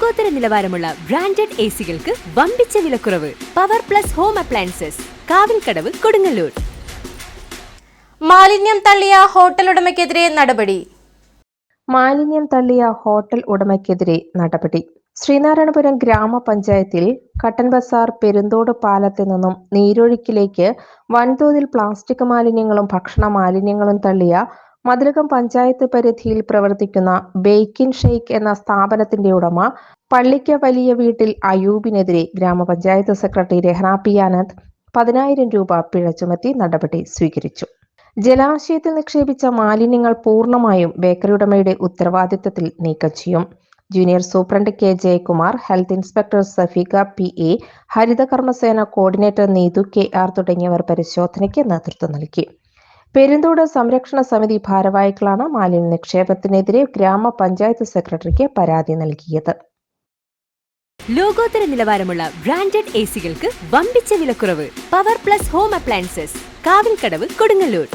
ലോകോത്തര നിലവാരമുള്ള branded A സികൾക്ക് വമ്പിച്ച വിലക്കുറവ് Power Plus Home Appliances Kavilkadavu Kodungallur. മാലിന്യം തള്ളിയ ഹോട്ടൽ ഉടമയ്ക്കെതിരെ നടപടി. മാലിന്യം തള്ളിയ ഹോട്ടൽ ഉടമയ്ക്കെതിരെ നടപടി. ശ്രീനാരായണപുരം ഗ്രാമപഞ്ചായത്തിൽ കട്ടൻ ബസാർ പെരുന്തോട് പാലത്തിൽ നിന്നും നീരൊഴുക്കിലേക്ക് വൻതോതിൽ പ്ലാസ്റ്റിക് മാലിന്യങ്ങളും ഭക്ഷണ മാലിന്യങ്ങളും തള്ളിയ മതിലകം പഞ്ചായത്ത് പരിധിയിൽ പ്രവർത്തിക്കുന്ന ബേക്കിൻ ഷെയ്ക്ക് എന്ന സ്ഥാപനത്തിന്റെ ഉടമ പള്ളിക്ക വലിയ വീട്ടിൽ അയൂബിനെതിരെ ഗ്രാമപഞ്ചായത്ത് സെക്രട്ടറി രഹ്ന പി ആനന്ദ് പതിനായിരം രൂപ പിഴ ചുമത്തി നടപടി സ്വീകരിച്ചു. ജലാശയത്തിൽ നിക്ഷേപിച്ച മാലിന്യങ്ങൾ പൂർണമായും ബേക്കറി ഉടമയുടെ ഉത്തരവാദിത്തത്തിൽ നീക്കം ചെയ്യും. Junior superintendent K Jayakumar health inspector Safika P A Haritha Karma Sena coordinator Neethu K R തുടങ്ങിയവർ പരിശോധനയ്ക്ക് നേതൃത്വം നൽകി. പെരുന്തോട് സംരക്ഷണ സമിതി ഭാരവാഹികളാണ് മാലിന്യ നിക്ഷേപത്തിനെതിരെ ഗ്രാമപഞ്ചായത്ത് സെക്രട്ടറിക്ക് പരാതി നൽകിയത്. ലോകോത്തര നിലവാരമുള്ള ബ്രാൻഡഡ് സികൾക്ക് വമ്പിച്ച വിലക്കുറവ്. Power Plus Home Appliances Kavilkadavu Kodungallur.